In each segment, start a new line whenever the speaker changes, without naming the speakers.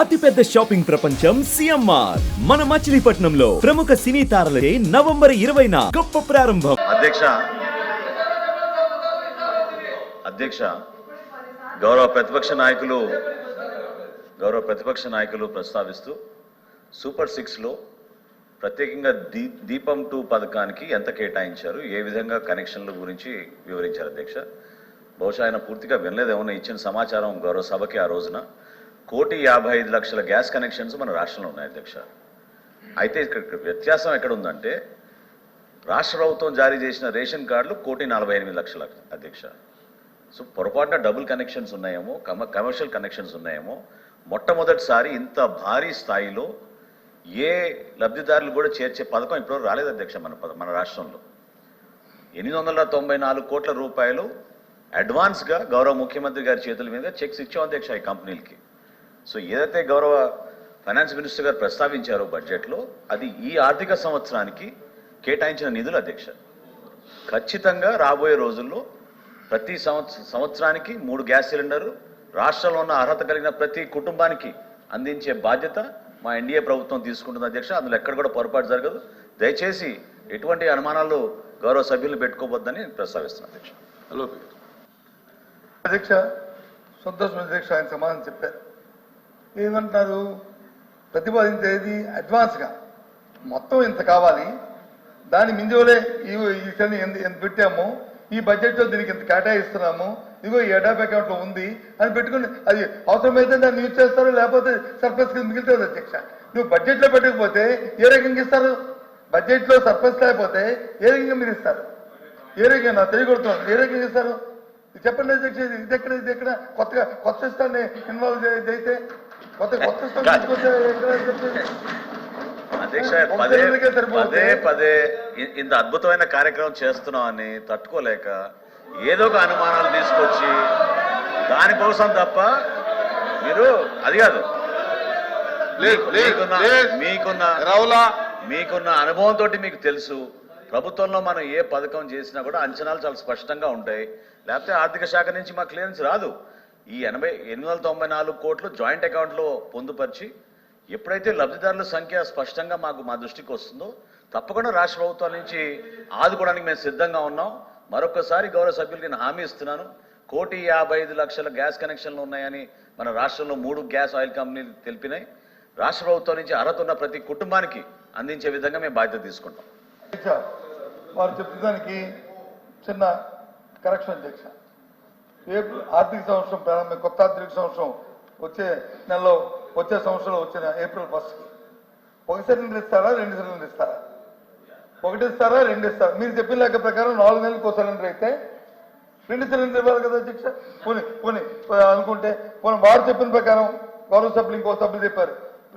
అతిపెద్ద షాపింగ్ ప్రపంచం సిఎంఆర్. మన మచిలీపట్నంలో ప్రముఖ సినీ తారలచే నవంబర్ ఇరవైన గొప్ప ప్రారంభం.
అధ్యక్ష అధ్యక్ష గౌరవ ప్రతిపక్ష నాయకులు గౌరవ ప్రతిపక్ష నాయకులు ప్రస్తావిస్తూ సూపర్ సిక్స్లో ప్రత్యేకంగా దీ దీపం టూ పథకానికి ఎంత కేటాయించారు ఏ విధంగా కనెక్షన్ల గురించి వివరించారు అధ్యక్ష? బహుశా ఆయన పూర్తిగా వినలేదేమన్నా ఇచ్చిన సమాచారం గౌరవ సభకి ఆ రోజున. కోటి యాభై ఐదు లక్షల గ్యాస్ కనెక్షన్స్ మన రాష్ట్రంలో ఉన్నాయి అధ్యక్ష. అయితే ఇక్కడ వ్యత్యాసం ఎక్కడ ఉందంటే రాష్ట్ర ప్రభుత్వం జారీ చేసిన రేషన్ కార్డులు కోటి నలభై ఎనిమిది లక్షల అధ్యక్ష. సో పొరపాటున డబుల్ కనెక్షన్స్ ఉన్నాయేమో కమ కమర్షియల్ కనెక్షన్స్ ఉన్నాయేమో మొట్టమొదటిసారి ఇంత భారీ స్థాయిలో ఏ లబ్ధిదారులు కూడా చేర్చే పథకం ఇప్పుడు రాలేదు అధ్యక్ష మన పద- మన రాష్ట్రంలో. ఎనిమిది వందల తొంభై నాలుగు కోట్ల రూపాయలు అడ్వాన్స్గా గౌరవ ముఖ్యమంత్రి గారి చేతుల మీద చెక్స్ ఇచ్చాం అధ్యక్ష ఈ కంపెనీలకి సో ఏదైతే గౌరవ ఫైనాన్స్ మినిస్టర్ గారు ప్రస్తావించారో బడ్జెట్లో అది ఈ ఆర్థిక సంవత్సరానికి కేటాయించిన నిధులు అధ్యక్ష. ఖచ్చితంగా రాబోయే రోజుల్లో ప్రతి సంవత్సర సంవత్సరానికి మూడు గ్యాస్ సిలిండర్లు రాష్ట్రంలో ఉన్న అర్హత కలిగిన ప్రతి కుటుంబానికి అందించే బాధ్యత మా ఎన్డీఏ ప్రభుత్వం తీసుకుంటుంది అధ్యక్ష. అందులో ఎక్కడ కూడా పొరపాటు జరగదు. దయచేసి ఎటువంటి అనుమానాలు గౌరవ సభ్యులు పెట్టుకోవద్దని ప్రస్తావిస్తున్నాను అధ్యక్ష.
హలో
అధ్యక్ష సంతోషం అధ్యక్ష ఆయన సమాధానం చెప్పారు. ఏమంటారు? ప్రతిపాదించేది అడ్వాన్స్గా మొత్తం ఇంత కావాలి. దాని మింజోలే ఈ ఈ ఎంత ఎంత పెట్టాము. ఈ బడ్జెట్లో దీనికి ఇంత కేటాయిస్తున్నాము. ఇదిగో ఈ ఎడాప్ అకౌంట్లో ఉంది. అని పెట్టుకుని అది అవసరమైతే దాన్ని యూజ్ చేస్తారు లేకపోతే సర్ప్లస్ కింద మిగులుతుంది అధ్యక్ష. నువ్వు బడ్జెట్లో పెట్టకపోతే ఏ రకంగా ఇస్తారు? బడ్జెట్లో సర్ప్లస్ లేకపోతే ఏ రకంగా మీరు ఇస్తారు? ఏ రకంగా? నా తెలియకొడుతున్నాను ఏ రకంగా ఇస్తారు చెప్పండి అధ్యక్ష ఇది ఇది ఎక్కడ ఇది ఎక్కడ? కొత్తగా కొత్త సిస్టాన్ని ఇన్వాల్వ్ అయితే
అధ్యక్ష పదే పదే ఇంత అద్భుతమైన కార్యక్రమం చేస్తున్నామని తట్టుకోలేక ఏదో ఒక అనుమానాలు తీసుకొచ్చి దానికోసం తప్ప మీరు అది కాదు. మీకున్న-
రావులా
మీకున్న అనుభవంతో మీకు తెలుసు. ప్రభుత్వంలో మనం ఏ పథకం చేసినా కూడా అంచనాలు చాలా స్పష్టంగా ఉంటాయి. లేకపోతే ఆర్థిక శాఖ నుంచి మా క్లియరెన్స్ రాదు. ఈ ఎనభై ఎనిమిది వందల తొంభై నాలుగు కోట్లు జాయింట్ అకౌంట్లో పొందుపరిచి ఎప్పుడైతే లబ్ధిదారుల సంఖ్య స్పష్టంగా మాకు మా దృష్టికి వస్తుందో తప్పకుండా రాష్ట్ర ప్రభుత్వం నుంచి ఆదుకోవడానికి మేము సిద్ధంగా ఉన్నాం. మరొకసారి గౌరవ సభ్యులకి నేను హామీ ఇస్తున్నాను. కోటి యాభై ఐదు లక్షల గ్యాస్ కనెక్షన్లు ఉన్నాయని మన రాష్ట్రంలో మూడు గ్యాస్ ఆయిల్ కంపెనీలు తెలిపినాయి. రాష్ట్ర ప్రభుత్వం నుంచి అర్హత ఉన్న ప్రతి కుటుంబానికి అందించే విధంగా మేము బాధ్యత తీసుకుంటాం.
అధ్యక్ష వారు చెప్తుదానికి చిన్న కరెక్షన్ అధ్యక్ష. ఏప్రిల్ ఆర్థిక సంవత్సరం ప్రారంభం కొత్త ఆర్థిక సంవత్సరం వచ్చే నెలలో వచ్చే సంవత్సరంలో వచ్చిన ఏప్రిల్ ఫస్ట్కి ఒక సిలిండర్ ఇస్తారా రెండు సిలిండర్ ఇస్తారా? ఒకటి ఇస్తారా రెండు ఇస్తారా? మీరు చెప్పిన లెక్క ప్రకారం నాలుగు నెలలకు ఒక సిలిండర్ అయితే రెండు సిలిండర్ ఇవ్వాలి కదా అధ్యక్ష? పోనీ పోనీ అనుకుంటే పోనీ వారు చెప్పిన ప్రకారం గౌరవ సభ్యులు ఇంకో సభ్యులు చెప్పారు.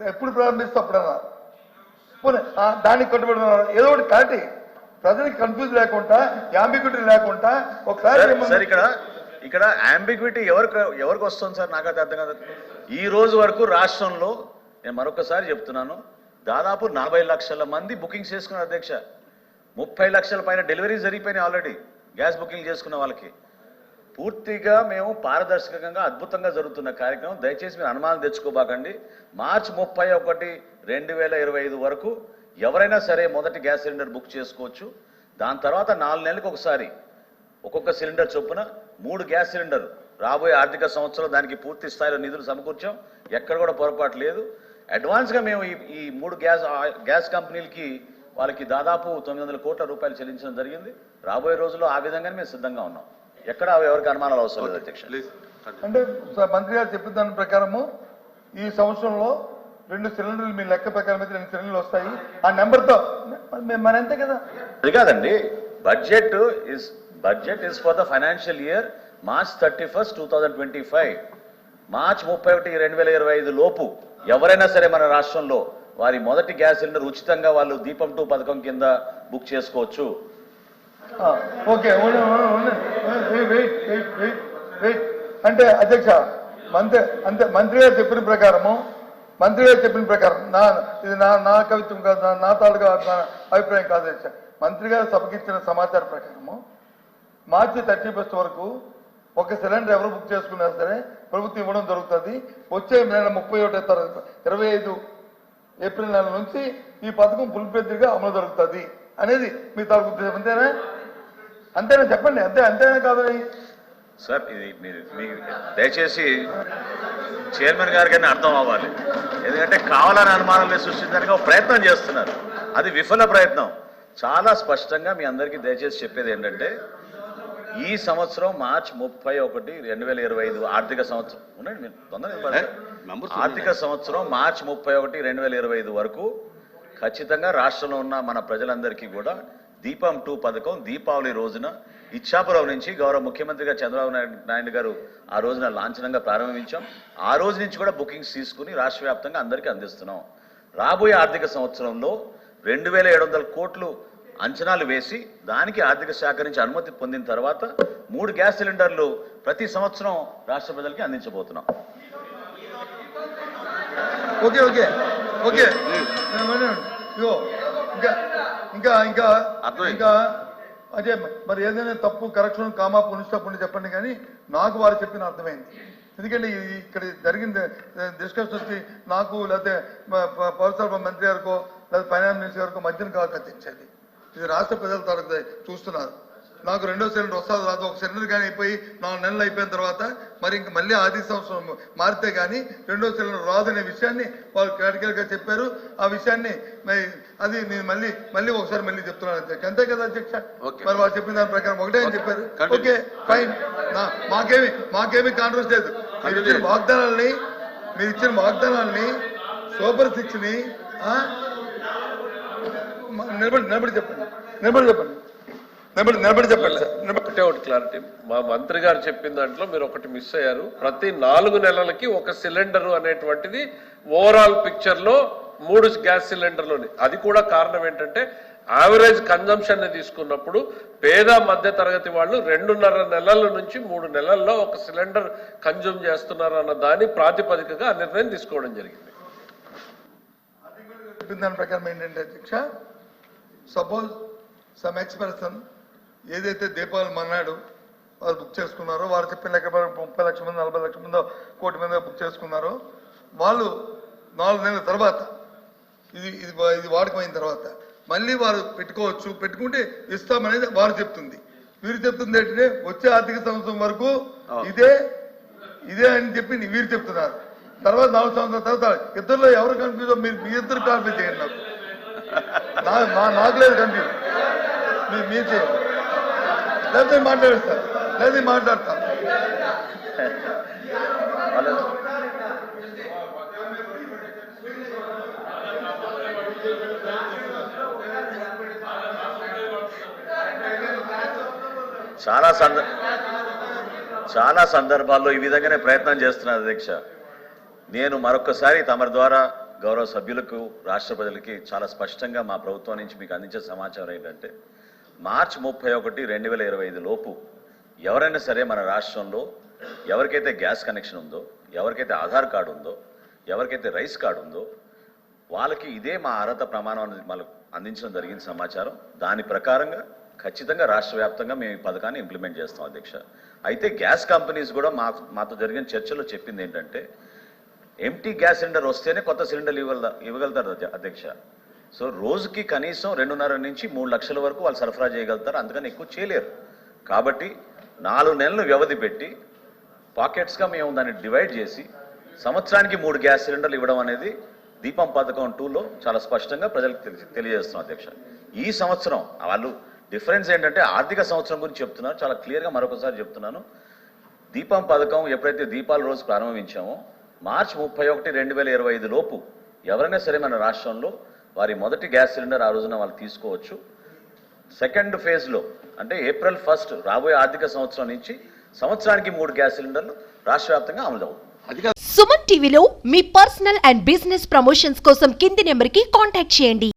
ఎప్పుడు ప్రారంభిస్తే అప్పుడన్నా? పోనీ ఆ, దానికి కట్టుబడి ఏదో ఒకటి కాటి ప్రజలకు కన్ఫ్యూజ్ లేకుండా యాంబిక్యూటీ లేకుండా ఒక క్లారిటీ
ఇక్కడ అంబిగ్విటీ ఎవరికి ఎవరికి వస్తుంది సార్? నాకైతే అర్థం కాదు. ఈ రోజు వరకు రాష్ట్రంలో నేను మరొకసారి చెప్తున్నాను దాదాపు నలభై లక్షల మంది బుకింగ్ చేసుకున్నారు అధ్యక్ష. ముప్పై లక్షల పైన డెలివరీ జరిగిపోయినాయి ఆల్రెడీ గ్యాస్ బుకింగ్ చేసుకున్న వాళ్ళకి. పూర్తిగా మేము పారదర్శకంగా అద్భుతంగా జరుగుతున్న కార్యక్రమం. దయచేసి మీరు అనుమానం తెచ్చుకోబాకండి. మార్చి ముప్పై ఒకటి రెండు వేల ఇరవై ఐదు వరకు ఎవరైనా సరే మొదటి గ్యాస్ సిలిండర్ బుక్ చేసుకోవచ్చు. దాని తర్వాత నాలుగు నెలలకు ఒకసారి ఒక్కొక్క సిలిండర్ చొప్పున మూడు గ్యాస్ సిలిండర్ రాబోయే ఆర్థిక సంవత్సరం దానికి పూర్తి స్థాయిలో నిధులు సమకూర్చాం. ఎక్కడ కూడా పొరపాటు లేదు. అడ్వాన్స్గా మేము ఈ ఈ మూడు గ్యాస్ గ్యాస్ కంపెనీలకి వాళ్ళకి దాదాపు తొమ్మిది వందల కోట్ల రూపాయలు చెల్లించడం జరిగింది. రాబోయే రోజుల్లో ఆ విధంగానే మేము సిద్ధంగా ఉన్నాం. ఎక్కడ ఎవరికి అనుమానాలు అవసరం లేదు అధ్యక్ష.
అంటే మంత్రి గారు చెప్పిన దాని ప్రకారము ఈ సంవత్సరంలో రెండు సిలిండర్లు మీ లెక్క ప్రకారం అయితే రెండు సిలిండర్లు వస్తాయి. ఆ నెంబర్తో. మన అంతే కదా.
అది కాదండి. Budget is budget is for the financial year March thirty first two thousand twenty five March ముప్పై ఒకటి రెండు వేల ఇరవై ఐదు లోపు ఎవరైనా సరే మన రాష్ట్రంలో వారి మొదటి గ్యాస్ సిలిండర్ ఉచితంగా వాళ్ళు దీపం టూ పథకం కింద బుక్ చేసుకోవచ్చు.
ఓకే అంటే అధ్యక్ష మంత్రి అంటే మంత్రి గారు చెప్పిన ప్రకారము మంత్రి గారు చెప్పిన ప్రకారం నా ఇది నా నా కవిత్వం కాదు నా తాడుగా అభిప్రాయం కాదు అధ్యక్ష. మంత్రి గారు సభకిచ్చిన సమాచారం ప్రకారము మార్చి థర్టీ ఫస్ట్ వరకు ఒక సిలిండర్ ఎవరు బుక్ చేసుకున్నా సరే ప్రభుత్వం ఇవ్వడం జరుగుతుంది. వచ్చే నెల ముప్పై ఒకటో తారీఖు ఇరవై ఐదు ఏప్రిల్ నెల నుంచి ఈ పథకం పులిపెద్దిగా అమలు జరుగుతుంది అనేది మీ తరపు ఉద్దేశం. అంతేనా? అంతేనా? చెప్పండి. అంతే అంతేనా కాదు
సార్ ఇది మీరు మీకు దయచేసి చైర్మన్ గారికి అర్థం అవ్వాలి. ఎందుకంటే కావాలని అనుమానాలు సృష్టించడానికి ఒక ప్రయత్నం చేస్తున్నారు. అది విఫల ప్రయత్నం. చాలా స్పష్టంగా మీ అందరికీ దయచేసి చెప్పేది ఏంటంటే ఈ సంవత్సరం మార్చి ముప్పై ఒకటి రెండు వేల ఇరవై ఐదు ఆర్థిక సంవత్సరం. ఉండండి మీరు తొందరగా చెప్పండి. ఆర్థిక సంవత్సరం మార్చి ముప్పై ఒకటి రెండు వేల ఇరవై ఐదు వరకు ఖచ్చితంగా రాష్ట్రంలో ఉన్న మన ప్రజలందరికీ కూడా దీపం టూ పథకం దీపావళి రోజున ఇచ్చాపురం నుంచి గౌరవ ముఖ్యమంత్రిగా చంద్రబాబు నాయుడు నాయుడు గారు ఆ రోజున లాంఛనంగా ప్రారంభించాం. ఆ రోజు నుంచి కూడా బుకింగ్స్ తీసుకుని రాష్ట్ర వ్యాప్తంగా అందరికీ అందిస్తున్నాం. రాబోయే ఆర్థిక సంవత్సరంలో రెండు వేల ఏడు వందల కోట్లు అంచనాలు వేసి దానికి ఆర్థిక శాఖ నుంచి అనుమతి పొందిన తర్వాత మూడు గ్యాస్ సిలిండర్లు ప్రతి సంవత్సరం రాష్ట్ర ప్రజలకి అందించబోతున్నాం.
Okay okay okay. ఇంకా ఇంకా ఇంకా. ఇంకా అదే మరి ఏదైనా తప్పు కరెక్షన్ కామా పునిష్టప్పుడు చెప్పండి కానీ నాకు వారు చెప్పిన అర్థమైంది. ఎందుకంటే ఇక్కడ జరిగిన డిస్కషన్ వచ్చి నాకు లేకపోతే పౌరసరఫరా మంత్రి గారికో లేదా ఫైనాన్స్ మినిస్టర్ గారికో మధ్యన కాదు కట్టించేది. ఇది రాష్ట్ర ప్రజల తరగతి చూస్తున్నారు. నాకు రెండో సిలిండర్ వస్తుంది రాదు ఒక సిలిండర్ కానీ అయిపోయి నాలుగు నెలలు అయిపోయిన తర్వాత మరి ఇంక మళ్ళీ ఆర్థిక సంవత్సరం మారితే కానీ రెండో సిలిండర్ రాదు అనే విషయాన్ని వాళ్ళు క్లారికల్గా చెప్పారు. ఆ విషయాన్ని అది నేను మళ్ళీ మళ్ళీ ఒకసారి మళ్ళీ చెప్తున్నాను అధ్యక్ష అంతే కదా అధ్యక్ష. మరి వాళ్ళు చెప్పిన దాని ప్రకారం ఒకటే అని చెప్పారు. Okay fine. మాకేమి మాకేమి కాంట్రవర్స్ లేదు. మీరు ఇచ్చిన వాగ్దానాల్ని మీరు ఇచ్చిన వాగ్దానాల్ని సూపర్ సిక్స్ని ఆ, మ- నిలబడి నిలబడి చెప్పండి. నిలబడి చెప్పండి. నిలబడి నిలబడి చెప్పండి సార్.
ఒకటే ఒకటి క్లారిటీ మా మంత్రి గారు చెప్పిన దాంట్లో మీరు ఒకటి మిస్ అయ్యారు. ప్రతి నాలుగు నెలలకి ఒక సిలిండర్ అనేటువంటిది ఓవరాల్ పిక్చర్లో మూడు గ్యాస్ సిలిండర్లోని అది కూడా కారణం ఏంటంటే యావరేజ్ కన్జంప్షన్ తీసుకున్నప్పుడు పేద మధ్య తరగతి వాళ్ళు రెండున్నర నెలల నుంచి మూడు నెలల్లో ఒక సిలిండర్ కన్జ్యూమ్ చేస్తున్నారు అన్న దాని ప్రాతిపదికగా ఆ నిర్ణయం తీసుకోవడం జరిగింది.
దాని ప్రకారం ఏంటంటే అధ్యక్ష సపోజ్ సమ్ ఎక్స్ పర్సన్ ఏదైతే దీపావళి మన్నాడు వారు బుక్ చేసుకున్నారో వారు చెప్పిన లెక్క ముప్పై లక్షల మంది నలభై లక్షల మంది కోటి మంది బుక్ చేసుకున్నారో వాళ్ళు నాలుగు నెలల తర్వాత ఇది ఇది ఇది వాడకమైన తర్వాత మళ్ళీ వారు పెట్టుకోవచ్చు. పెట్టుకుంటే ఇస్తామనేది వారు చెప్తుంది. వీరు చెప్తుంది ఏంటంటే వచ్చే ఆర్థిక సంవత్సరం వరకు ఇదే ఇదే అని చెప్పి వీరు చెప్తున్నారు. తర్వాత నాలుగు సంవత్సరాల తర్వాత ఇద్దరులో ఎవరు కన్ఫ్యూజ్ మీరు మీ ఇద్దరు క్లారిఫై చేయండి నాకు. నాకు లేదు కన్ఫ్యూజ్ మీరు మీరు చేయండి. లేకపోతే మాట్లాడేస్తారు లేదా
మాట్లాడతా. చాలా సంద చాలా సందర్భాల్లో ఈ విధంగానే ప్రయత్నం చేస్తున్నారు అధ్యక్ష నేను మరొకసారి తమరి ద్వారా గౌరవ సభ్యులకు రాష్ట్ర ప్రజలకి చాలా స్పష్టంగా మా ప్రభుత్వం నుంచి మీకు అందించే సమాచారం ఏంటంటే మార్చి ముప్పై ఒకటి రెండు వేల ఇరవై ఐదు లోపు ఎవరైనా సరే మన రాష్ట్రంలో ఎవరికైతే గ్యాస్ కనెక్షన్ ఉందో ఎవరికైతే ఆధార్ కార్డు ఉందో ఎవరికైతే రైస్ కార్డు ఉందో వాళ్ళకి ఇదే మా అర్హత ప్రమాణం అనేది మనకు అందించడం జరిగిన సమాచారం. దాని ప్రకారంగా ఖచ్చితంగా రాష్ట్ర వ్యాప్తంగా మేము ఈ పథకాన్ని ఇంప్లిమెంట్ చేస్తాం అధ్యక్ష. అయితే గ్యాస్ కంపెనీస్ కూడా మా మాతో జరిగిన చర్చలో చెప్పింది ఏంటంటే ఎంటీ గ్యాస్ సిలిండర్ వస్తేనే కొత్త సిలిండర్లు ఇవ్వగల ఇవ్వగలుగుతారు అధ్యక్ష. సో రోజుకి కనీసం రెండున్నర నుంచి మూడు లక్షల వరకు వాళ్ళు సరఫరా చేయగలుగుతారు అందుకని ఎక్కువ చేయలేరు. కాబట్టి నాలుగు నెలలు వ్యవధి పెట్టి పాకెట్స్గా మేము దాన్ని డివైడ్ చేసి సంవత్సరానికి మూడు గ్యాస్ సిలిండర్లు ఇవ్వడం అనేది దీపం పథకం టూలో చాలా స్పష్టంగా ప్రజలకు తెలి- తెలియజేస్తున్నాం అధ్యక్ష. ఈ సంవత్సరం వాళ్ళు డిఫరెన్స్ ఏంటంటే ఆర్థిక సంవత్సరం గురించి చెప్తున్నారు చాలా క్లియర్గా మరొకసారి చెప్తున్నాను. దీపం పథకం ఎప్పుడైతే దీపాల రోజు ప్రారంభించామో మార్చి ముప్పై ఒకటి రెండు వేల ఇరవై ఐదు లోపు ఎవరైనా సరే మన రాష్ట్రంలో వారి మొదటి గ్యాస్ సిలిండర్ ఆ రోజున వాళ్ళు తీసుకోవచ్చు. సెకండ్ ఫేజ్లో అంటే ఏప్రిల్ ఫస్ట్ రాబోయే ఆర్థిక సంవత్సరం నుంచి సంవత్సరానికి మూడు గ్యాస్ సిలిండర్లు రాష్ట్ర వ్యాప్తంగా అమలు
సుమన్ టీవీలో మీ పర్సనల్ అండ్ బిజినెస్ ప్రమోషన్స్ కోసం కింది నెంబర్కి కాంటాక్ట్ చేయండి.